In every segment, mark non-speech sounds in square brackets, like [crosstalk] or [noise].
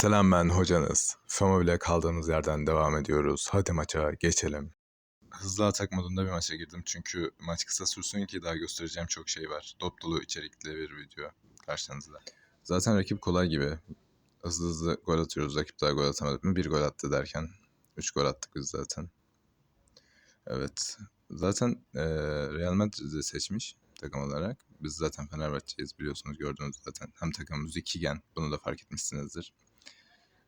Selam ben hocanız. FAMA bile kaldığımız yerden devam ediyoruz. Hadi maça geçelim. Hızlı atak modunda bir maça girdim çünkü maç kısa sürsün ki daha göstereceğim çok şey var. Dop dolu içerikli bir video karşınızda. Zaten rakip kolay gibi. Hızlı hızlı gol atıyoruz. Rakip daha gol atamadı mı? Bir gol attı derken. Üç gol attık biz zaten. Evet. Zaten eee Real Madrid'i seçmiş takım olarak. Biz zaten Fenerbahçe'yiz biliyorsunuz gördünüz zaten. Hem takımımız ikigen bunu da fark etmişsinizdir.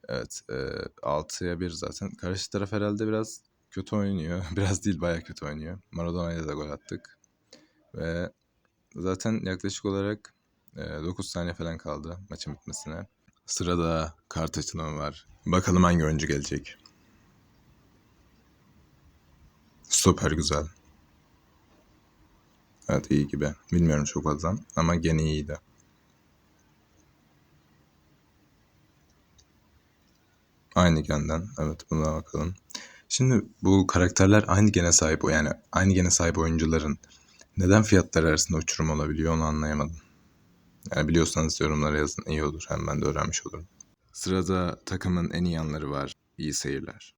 Evet e, 6'ya 1 zaten. Karşı taraf herhalde biraz kötü oynuyor. [laughs] Biraz değil bayağı kötü oynuyor. Maradona'ya da gol attık. Ve zaten yaklaşık olarak e, 9 saniye falan kaldı maçın bitmesine. Sırada kart açılımı var. Bakalım hangi oyuncu gelecek. Süper güzel. Evet iyi gibi. Bilmiyorum çok fazla ama gene iyiydi. Aynı genden. Evet buna bakalım. Şimdi bu karakterler aynı gene sahip o yani aynı gene sahip oyuncuların neden fiyatları arasında uçurum olabiliyor onu anlayamadım. Yani biliyorsanız yorumlara yazın iyi olur hem ben de öğrenmiş olurum. Sırada takımın en iyi yanları var. İyi seyirler.